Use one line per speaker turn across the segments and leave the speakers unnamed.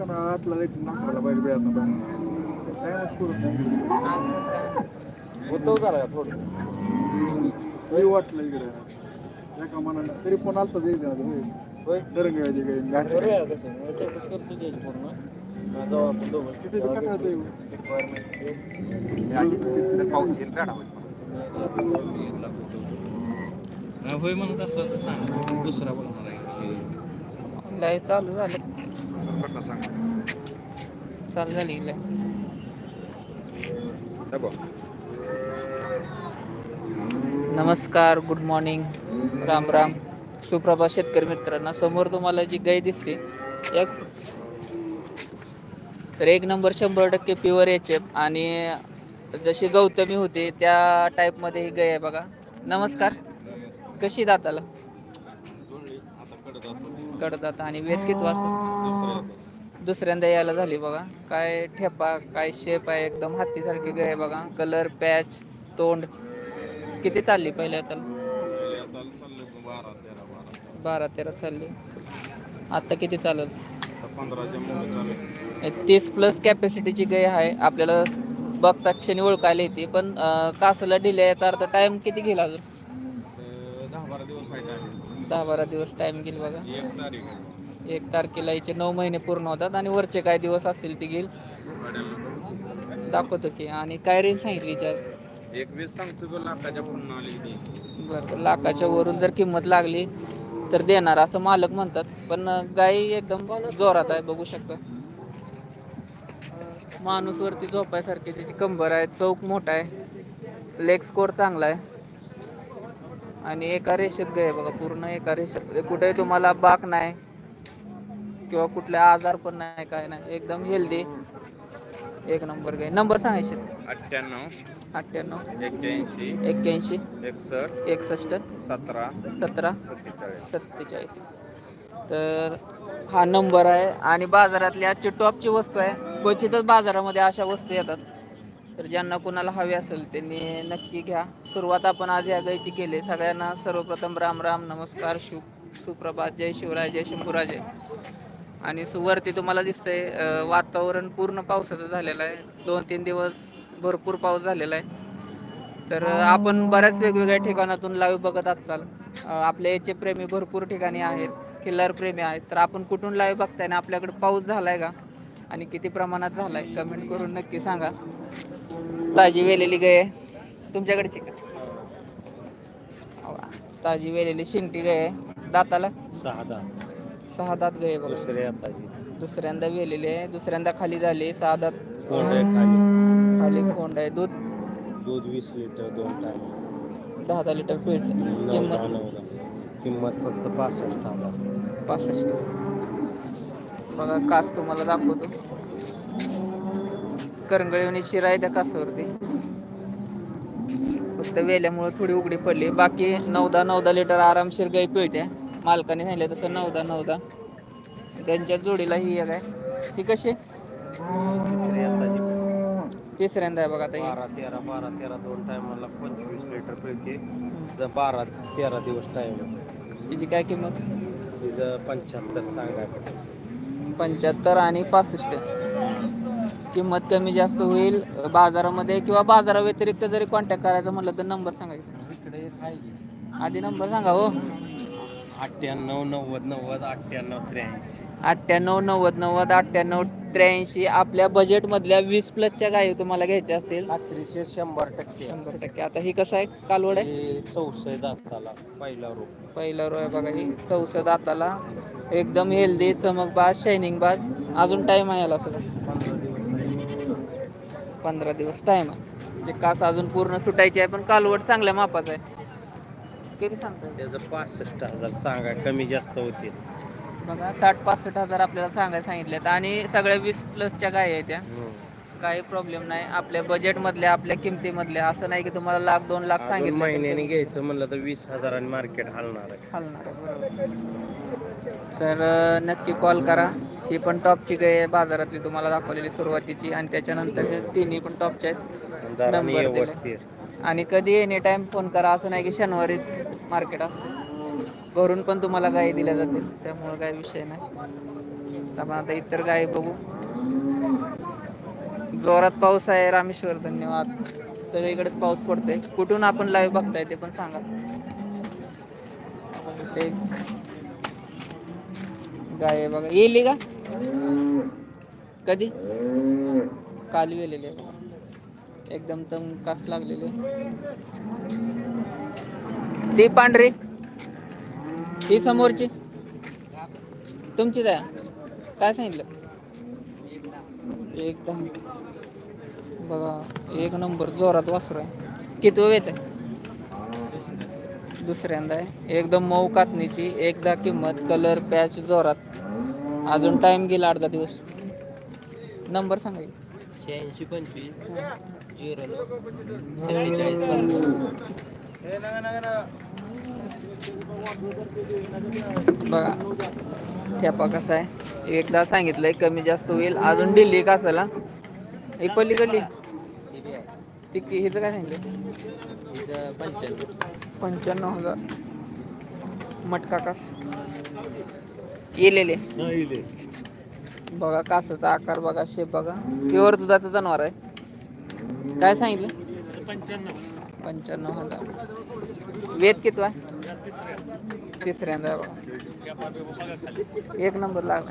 आठला जायचं नाकाला बाहेर पुरत नाही
होतो थोडं
लई वाटलं इकडे एका मनाला तरी पण आलता जायचं ना
होय
काही किती कंटाळत
म्हणत असं तर सांग दुसरा बोलणार आहे
लाईव्ह चालू झालं
सांग.
live. नमस्कार गुड मॉर्निंग राम राम. सुप्रभात शेतकरी मित्रांना समोर तुम्हाला जी गाय दिसते एक तर एक नंबर शंभर टक्के प्युअर एच एफ आणि जशी गौतमी होते त्या टाईपमध्ये ही गाय आहे बघा. नमस्कार. कशी दाताला? कडदात आणि वेद वास दुसऱ्यांदा यायला झाली बघा. काय ठेपा काय शेप आहे एकदम हत्तीसारखी गाय आहे बघा. कलर पॅच तोंड. किती चालली पहिले आता? बारा तेरा चालली. आता किती चालल? तीस प्लस कॅपॅसिटीची गाय आहे. आपल्याला बघता क्षणी ओळखायला येते पण अं, कासाला डिले याचा अर्थ टाइम किती घेईल अजून
दहा बारा दिवस व्हायचे
दहा बारा दिवस टाइम घेईल बघा.
एक तारीख
एक तारखेला हिचे नऊ महिने पूर्ण होतात आणि वरचे काय दिवस असतील ते घेईल दाखवतो की. आणि काय रेंज सांगितली हिची आज
एक वीस सांगतो तो लाखाच्या पूर्ण
बरं लाखाच्या वरून जर किंमत लागली तर देणार असं मालक म्हणतात. पण गाय एकदम जोरात आहे बघू शकता. माणूस वरती झोपायसारखी तिची कंबर आहे चौक मोठा आहे. लेग स्कोर चांगला आहे. आणि एका रेषेत गाय बघा पूर्ण एका रेषेत. कुठे तुम्हाला बाक नाही किंवा कुठले आजार पण नाही काय नाही. एकदम हेल्दी एक नंबर गाय नंबर सांगायचे
अठ्ठ्याण्णव.
अठ्ठ्याण्णव.
एक्क्याऐंशी.
एक्क्याऐंशी.
एकसष्ट.
एकसष्ट.
सतरा.
सतरा.
सत्तेचाळीस.
सत्तेचाळीस. तर हा नंबर आहे. आणि बाजारातली आजची टॉपची वस्तू आहे. क्वचितच बाजारामध्ये अशा वस्तू येतात. तर ज्यांना कुणाला हवी असेल त्यांनी नक्की घ्या. सुरुवात आपण आज या गायची केली. सगळ्यांना सर्वप्रथम राम राम नमस्कार शिव सुप्रभात. जय शिवराय जय शंभूराजे. आणि सुवरती तुम्हाला दिसतंय वातावरण पूर्ण पावसाचं झालेलं आहे. दोन तीन दिवस भरपूर पाऊस झालेला आहे. तर आपण बऱ्याच वेगवेगळ्या ठिकाणातून लाईव्ह बघत असाल आपल्या याचे प्रेमी भरपूर ठिकाणी आहेत. किल्लार प्रेमी आहेत. तर आपण कुठून लाईव्ह बघताय ना आपल्याकडे पाऊस झालाय का? आणि किती प्रमाणात झालाय? कमेंट करून नक्की सांगा. ताजी वेलेली गाय तुमच्याकडची का? ताजी वेलेली शिंगटी गाय दाताला?
सहा दहा
सहा दात गाय बघा.
दुसरे
दुसऱ्यांदा वेलेली आहे. दुसऱ्यांदा खाली झाली सहा दात.
कोंड आहे खाली.
खाली खोंड आहे. दूध?
दूध वीस लिटर दोन टाइम
दहा दहा लिटर पिळते.
नऊ
किंमत?
दहा नऊ दहा. किंमत फक्त पासष्ट हजार.
पासष्ट. बघा कास तुम्हाला दाखवतो. करंगळीवणी शिरा आहे त्या कासावरती. फक्त वेल्यामुळे थोडी उघडी पडली. बाकी नऊदा नऊदा लिटर आरामशीर गाई पिळते मालकाने सांगितलं तसं नऊदा नऊदा त्यांच्या जोडीला ही एक आहे. ही कशी? तिसऱ्यांदा आहे बघा
बारा तेरा बारा तेरा दोन टायमाला पंचवीस लिटर पिळते. बारा तेरा दिवस टाइम
हिची काय किंमत?
तिचं पंच्याहत्तर सांगाय
पंच्याहत्तर आणि पासष्ट. किंमत कमी जास्त होईल बाजारामध्ये किंवा बाजाराव्यतिरिक्त जरी कॉन्टॅक्ट करायचं म्हटलं तर नंबर सांगायचा
इकडे.
आधी नंबर सांगा हो.
अठ्ठ्याण्णव नव्वद नव्वद अठ्ठ्याण्णव त्र्याऐंशी.
अठ्ठ्याण्णव नव्वद नव्वद अठ्ठ्याण्णव त्र्याऐंशी. आपल्या बजेटमधल्या वीस प्लसच्या गायी तुम्हाला घ्यायच्या असतील.
खात्रीचे शंभर टक्के.
शंभर टक्के. आता ही कसं आहे? कालवड आहे?
हे चौसष्ट दाताला पहिला रोप
पहिला रो आहे बघा ही. चौसष्ट दाताला. एकदम हेल्दी चमकबाज शायनिंग बाज. अजून टाइम आहे याला पंधरा दिवस टाइम आहे म्हणजे कास अजून पूर्ण सुटायची आहे पण कालवड चांगल्या मापाचा आहे. किती सांगताय?
त्याचं पासष्ट हजार सांगा कमी जास्त होतील.
बघा साठ पासष्ट हजार आपल्याला सांगायला सांगितलेत. आणि सगळ्या वीस प्लसच्या गाय आहेत त्या काही प्रॉब्लेम नाही. आपल्या बजेटमधल्या आपल्या किमतीमधल्या असं नाही की तुम्हाला लाख दोन लाख
अजून
सांगितलं
महिन्याने घ्यायचं म्हणलं तर वीस हजारांनी मार्केट हलणार आहे.
हलणार आहे, बरोबर. तर अं, नक्की कॉल करा. ही पण टॉपची गाय आहे. बाजारातली तुम्हाला दाखवलेली सुरुवातीची आणि त्याच्यानंतर हे तिन्ही पण टॉपचे आहेत.
दराने
नंबर दिले.
व्यवस्थित.
आणि कधी एनी टाइम फोन करा. असं नाही की शनिवारीच मार्केट असतं घरून पण तुम्हाला गायी दिल्या जातील. त्यामुळे काही विषय नाही. आपण आता इतर गाय बघू. जोरात पाऊस आहे. रामेश्वर धन्यवाद. सगळीकडेच पाऊस पडतोय. कुठून आपण लाईव्ह बघताय ते पण सांगा. इथे एक गाय आहे बघा. येईल का? कधी? काल वेलेली आहे बघा. एकदम तम कास लागलेले ती पांढरी? ती समोरची? तुमचीच आहे. काय सांगितलं? एकदम बघा एक नंबर जोरात वासरू आहे. किती वेळ आहे दुसऱ्यांदा आहे. एकदम मऊ कातणीची एकदा किंमत कलर पॅच जोरात. अजून टाइम गेला अर्धा दिवस. नंबर सांगा.
शहाऐंशी पंचवीस झिरो नऊ
बघा ठेपा कसा आहे. एकदा सांगितलंय कमी जास्त होईल. अजून दिल्ली का असेल हा? पलीकडली. ती कि- हिचं काय सांगितलं
पंच्याण्णव
हजार. मटका कास. येलेले. बघा कासाचा आकार बघा शेप बघा. प्युअर दुधाचं जनावर आहे. काय सांगितलं? पंच्याण्णव. हजार वेद किती आहे? तिसऱ्यांदा बघा. एक नंबर लागला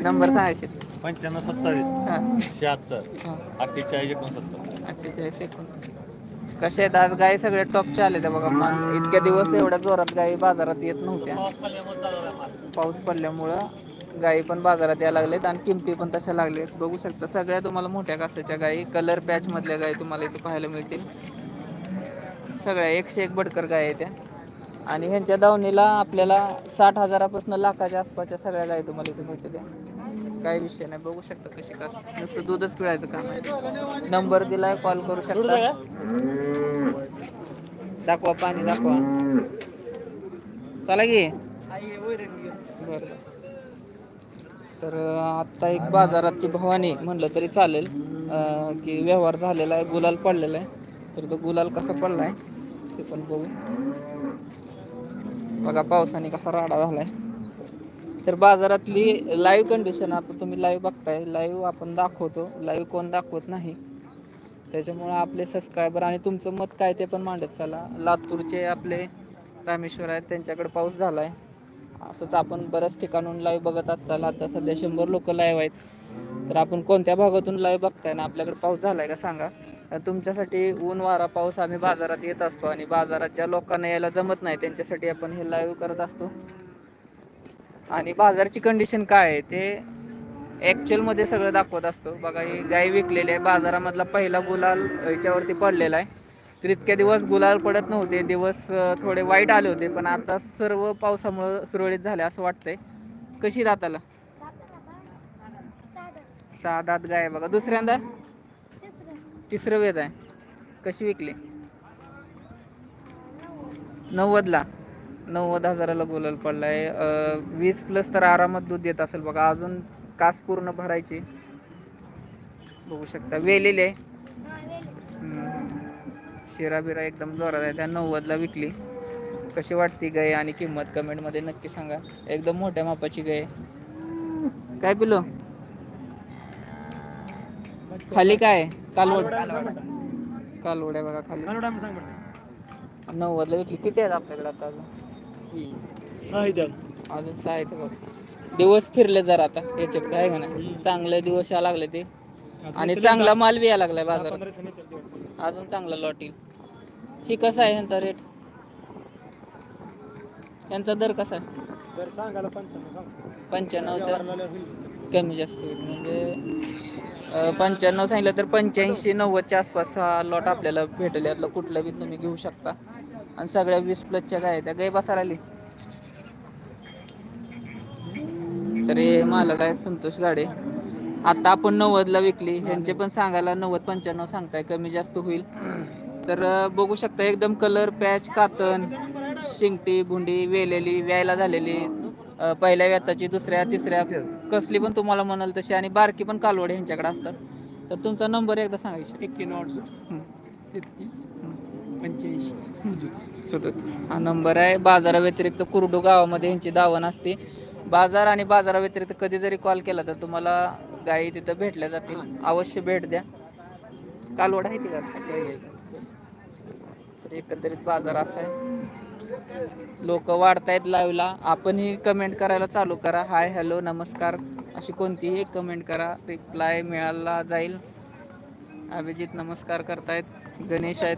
नंबर सांगायचे.
पंच्याण्णव सत्तावीस.
हां.
शहात्तर.
हां.
अठ्ठेचाळीस एकोणसत्तर.
अठ्ठेचाळीस एकोणतीस कसे आहेत? आज गाई सगळे टॉपचे आले ते बघा. मग इतक्या दिवस एवढ्या जोरात गाई बाजारात येत नव्हत्या. पाऊस पडल्यामुळं गाई पण बाजारात यायला लागलेत आणि किमती पण तशा लागलेत. बघू शकता सगळ्या तुम्हाला मोठ्या कासाच्या गाई कलर पॅच मधल्या गाई तुम्हाला इथे पाहायला मिळतील. सगळ्या एकशे एक बडकर गाय आहेत त्या. आणि ह्यांच्या दावणीला आपल्याला साठ हजारापासून लाखाच्या आसपासच्या सगळ्या गायी तुम्हाला इथे मिळतील काही विषय नाही. बघू शकता कशी का नुसतं दूधच पिळायचं काम आहे. नंबर दिलाय कॉल करू शकता. दाखवा पाणी दाखवा. चला की. बरं. तर आत्ता एक बाजाराची भवानी म्हणलं तरी चालेल. की व्यवहार झालेला आहे गुलाल पडलेला आहे. तर तो गुलाल कसा पडला आहे ते पण बघू. बघा पावसाने कसा राडा झालाय. तर बाजारातली लाईव्ह कंडिशन आता तुम्ही लाईव्ह बघताय. लाईव्ह आपण दाखवतो. लाईव्ह कोण दाखवत नाही. त्याच्यामुळं आपले सबस्क्रायबर आणि तुमचं मत काय ते पण मांडत चला. लातूरचे आपले रामेश्वर आहेत त्यांच्याकडे पाऊस झाला आहे असंच आपण बऱ्याच ठिकाणून लाईव्ह बघत आहात. चला आता सध्या शंभर लोक लाईव्ह आहेत. तर आपण कोणत्या भागातून लाईव्ह बघताय ना आपल्याकडे पाऊस झाला आहे का सांगा. तर तुमच्यासाठी ऊन वारा पाऊस आम्ही बाजारात येत असतो आणि बाजारात ज्या लोकांना यायला जमत नाही त्यांच्यासाठी आपण हे लाईव्ह करत असतो. आणि बाजारची कंडिशन काय आहे ते ॲक्च्युअलमध्ये सगळं दाखवत असतो. बघा ही गाय विकलेली आहे. बाजारामधला पहिला गुलाल याच्यावरती पडलेला आहे. तर इतक्या दिवस गुलाल पडत नव्हते. दिवस थोडे वाईट आले होते पण आता सर्व पावसामुळं सुरळीत झाले असं वाटतंय. कशी दाताला सहा दात गाय आहे बघा. दुसऱ्यांदा? तिसरं वेद आहे. कशी विकली? नव्वदला. नव्वद हजाराला गुलाल पडलाय. अं, वीस प्लस तर आरामात दूध देत असेल बघा. अजून कास पूर्ण भरायची. बघू शकता. वेलेले. शिरा बिरा एकदम जोरात आहे. त्या नव्वदला विकली. कशी वाटते गाय आणि किंमत कमेंटमध्ये नक्की सांगा. एकदम मोठ्या मापाची गाय आहे. काय पिलो? खाली काय? आहे? कालवड. कालवड आहे बघा खाली. नव्वदला विकली. किती आहेत आपल्याकडे आता अजून अजून सहा आहेत बघ. दिवस फिरले जरा आता याच्यात काय का नाही. चांगले दिवस या लागले ते. आणि चांगला माल बी यायला लागलाय बाजारात. अजून चांगला लॉट येईल. ही कसा आहे यांचा रेट यांचा दर कसा आहे? पंच्याण्णव तर कमी जास्त होईल. म्हणजे पंच्याण्णव सांगितलं तर पंच्याऐंशी नव्वदच्या आसपास हा लॉट आपल्याला भेटेल. यातलं कुठलं बी तुम्ही घेऊ शकता. आणि सगळ्या वीस प्लसच्या गाय त्या गाय बसायला आली तरी मालक आहे संतोष गाडे. आता आपण नव्वदला विकली. ह्यांचे पण सांगायला नव्वद पंच्याण्णव सांगताय. कमी जास्त होईल. तर बघू शकता एकदम कलर पॅच कातन शिंगटी भुंडी वेलेली व्यायला झालेली. पहिल्या व्यताची दुसऱ्या तिसऱ्या. कसली पण तुम्हाला म्हणाल तशी. आणि बारकी पण कालवड ह्यांच्याकडे असतात. तर तुमचा नंबर एकदा सांगायचा
एक्क्याण्णव अडुसष्ट.
हं.
तेहतीस.
हं.
पंच्याऐंशी.
सदतीस. हा नंबर आहे. बाजाराव्यतिरिक्त कुरडू गावामध्ये यांची दावण असते. बाजार आणि बाजाराव्यतिरिक्त कधी जरी कॉल केला तर तुम्हाला गायी तिथं भेटल्या जातील. अवश्य भेट द्या. कालवड आहे ती तर एकंदरीत बाजार असा आहे. लोक वाढतायत लाईव्हला. आपणही कमेंट करायला चालू करा. हाय हॅलो नमस्कार. अशी कोणतीही कमेंट करा. रिप्लाय मिळाला जाईल. अभिजित नमस्कार करतायत. गणेश आहेत.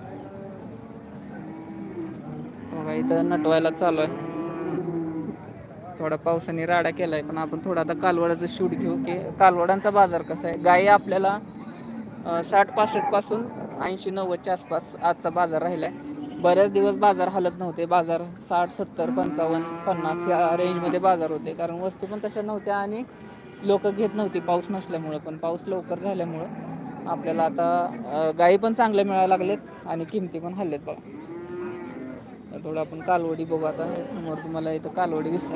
बघा इथं नटवायला चालू आहे. थोडा पावसाने राडा केलाय पण आपण थोडा आता कालवडाचं शूट घेऊ की कालवडांचा बाजार कसा आहे? गायी आपल्याला साठ पासष्टपासून ऐंशी नव्वदच्या आसपास आजचा बाजार राहिलाय. बऱ्याच दिवस बाजार हलत नव्हते. बाजार साठ सत्तर पंचावन्न पन्नास या रेंजमध्ये बाजार होते. कारण वस्तू पण तशा नव्हत्या आणि लोक घेत नव्हती पाऊस नसल्यामुळं पण. पाऊस लवकर झाल्यामुळं आपल्याला आता गायी पण चांगल्या मिळायला लागलेत आणि किमती पण हल्लेत बघा. थोडं आपण कालवडी बघू. आता समोर तुम्हाला इथं कालवडी दिसत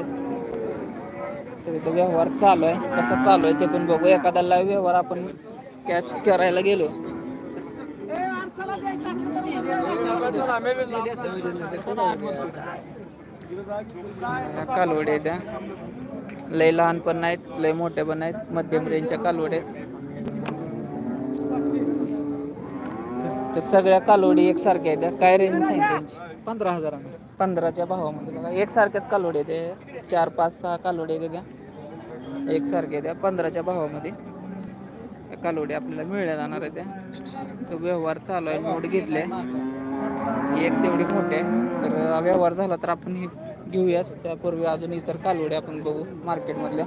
तर इथं व्यवहार चालू आहे. कसा चालू आहे ते पण बघू. एखाद्याला व्यवहार आपण कॅच करायला गेलो. कालवडी आहे त्या लय लहान पण नाहीत लय मोठे पण नाहीत मध्यम रेंजच्या कालवडी आहेत. तर सगळ्या कालवडी एकसारख्या आहेत. काय रेंज सांगितली त्यांची?
पंधरा हजारांना
पंधराच्या भावामध्ये बघा. एकसारख्याच कालोडे ते चार पाच सहा कालोडे त्या एकसारखे त्या पंधराच्या भावामध्ये. त्या कालोडी आपल्याला मिळल्या जाणार आहे त्या तो व्यवहार चालू आहे. मोड घेतले. एक तेवढी मोठी आहे. तर व्यवहार झाला तर आपण हे घेऊयाच. त्यापूर्वी अजून इतर कालोडे आपण बघू मार्केटमधल्या.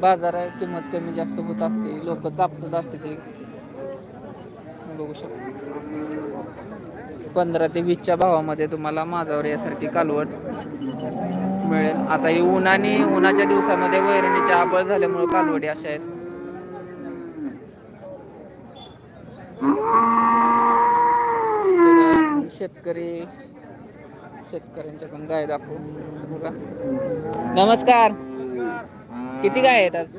बाजार आहे. किंमत कमी जास्त होत असते. लोक चापसत असते ते. बघू शकतो. पंधरा ते वीसच्या भावामध्ये तुम्हाला माझावर यासारखी कालवड मिळेल. आता ही उन्हाने उन्हाच्या दिवसामध्ये वैरणीच्या आबळ झाल्यामुळे कालवडी अशा आहेत. शेतकरी शेतकऱ्यांच्या पण गाय दाखवू बघा. नमस्कार. किती गाय आहेत आज?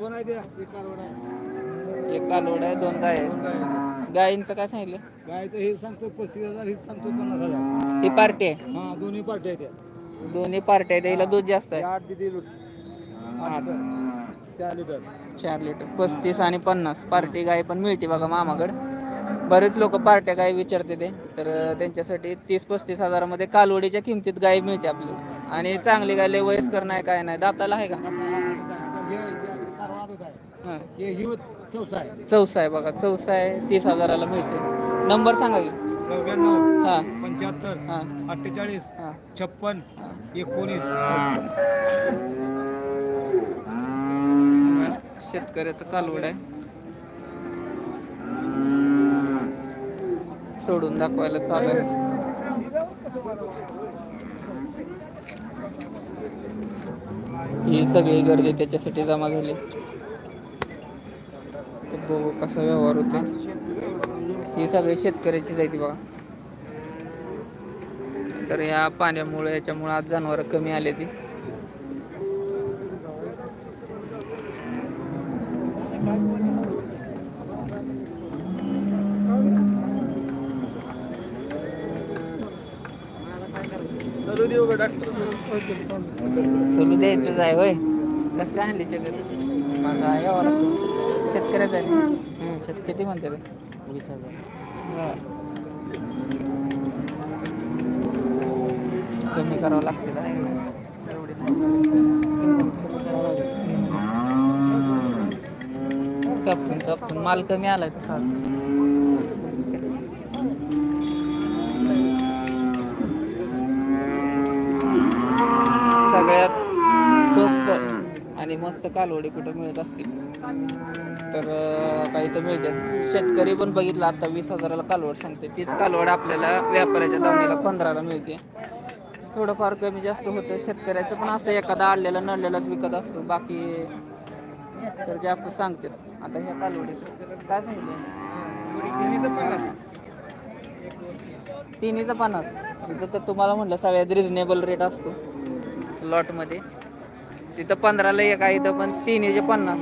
एक कालवड आहे.
दोन गाय आहेत. गायींचं काय सांगितलं?
गायचं हे सांगतो पस्तीस हजार हे सांगतो पन्नास हजार.
ही पार्टी आहे?
हा दोन्ही पार्टी आहे त्या
दोन्ही पार्ट्या आहेत हिला दूध जास्त आहे.
आठ दिदी लुट. आठ चार लिटर.
चार लिटर पस्तीस आणि पन्नास. पार्टी गाय पण मिळते बघा मामाकडे. बरेच लोक पार्ट्या गाय विचारते ते. तर अं, त्यांच्यासाठी तीस पस्तीस हजारामध्ये कालवडीच्या किमतीत गाय मिळते आपल्याला. आणि चांगली गाय लय वयस्कर नाही काय नाही. दाताला आहे का? हां
हे ही. चौसा आहे
बघा चौसा आहे तीस हजाराला मिळते नंबर सांगा की.
नव्याण्णव
हां.
पंच्याहत्तर
हां.
अठ्ठेचाळीस
हां.
छप्पन एकोणीस.
शेतकऱ्याचं कालवड आहे. सोडून दाखवायला चालू आहे. ही सगळी गर्दी त्याच्यासाठी जमा झाली. बघू कसा व्यवहार होतो ही सगळी शेतकऱ्याची जायती बघा. तर या पाण्यामुळे याच्यामुळे आज जनावर कमी आले ती. सलू द्यायचंच आहे होय. कसं काय आणली चक्कर माझा यावं लागतो शेतकऱ्याचा आहे. शेत किती म्हणते वीस हजार. कमी करावं लागते एवढी चपसून चपसून माल कमी आलाय तसा सगळ्यात स्वस्त आणि मस्त कालवडी कुठं मिळत असतील. तर काही तर मिळतात शेतकरी पण बघितलं आता वीस हजाराला कालवड सांगते तीच कालवड आपल्याला व्यापाऱ्याच्या दावणीला पंधराला मिळते. थोडंफार कमी जास्त होतं. शेतकऱ्याचं पण असं एखादा आणलेला नडलेलाच विकत असतो. बाकी तर जास्त सांगतात. आता ह्या कालवडी काय सांगितलं तिन्हीचं पन्नास. तिथं तर तुम्हाला म्हटलं सगळ्यात रिजनेबल रेट असतो. लॉटमध्ये तिथं पंधराला एक आहे इथं पण तिन्हीचे पन्नास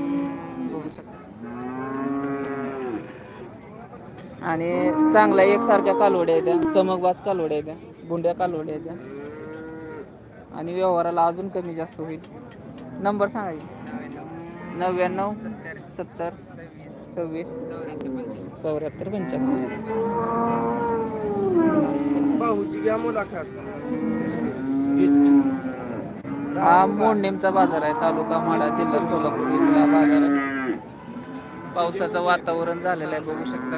बघू शकता आणि चांगल्या एकसारख्या कालवड्या येत्या त्या. चमकबाज कालवड्या येत्या त्या. गुंड्या कालवड्या आहेत आणि व्यवहाराला अजून कमी जास्त होईल. नंबर सांगा नव्याण्णव सत्तर सव्वीस चौऱ्याहत्तर पंच्याण्णव. हा मोडनेमचा बाजार आहे तालुका माडा जिल्हा सोलापूर इथला बाजार आहे. पावसाचं वातावरण झालेलं आहे बघू शकता.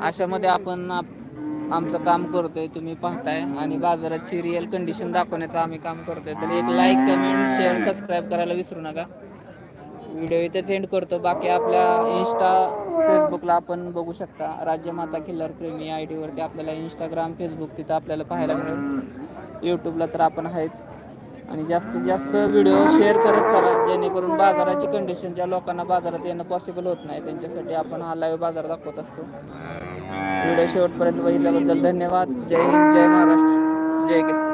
अशामध्ये आपण आप- आमचं काम करतोय तुम्ही पाहताय. आणि बाजाराची रिअल कंडिशन दाखवण्याचं आम्ही काम करतोय. तर एक लाईक कमेंट शेअर सबस्क्राईब करायला विसरू नका. व्हिडिओ इथेच एंड करतो. बाकी आपल्या इन्स्टा फेसबुकला आपण बघू शकता. राज्यमाता किल्लर प्रेमी आय डीवरती आपल्याला इंस्टाग्राम फेसबुक तिथं आपल्याला पाहायला मिळेल. यूट्यूबला तर आपण आहेच. आणि जास्तीत जास्त व्हिडिओ शेअर करत करा जेणेकरून बाजाराची कंडिशन ज्या लोकांना बाजारात येणं पॉसिबल होत नाही त्यांच्यासाठी आपण हा लाईव्ह बाजार दाखवत असतो. व्हिडिओ शेवटपर्यंत बघितल्याबद्दल धन्यवाद. जय हिंद जय महाराष्ट्र. जय किसान.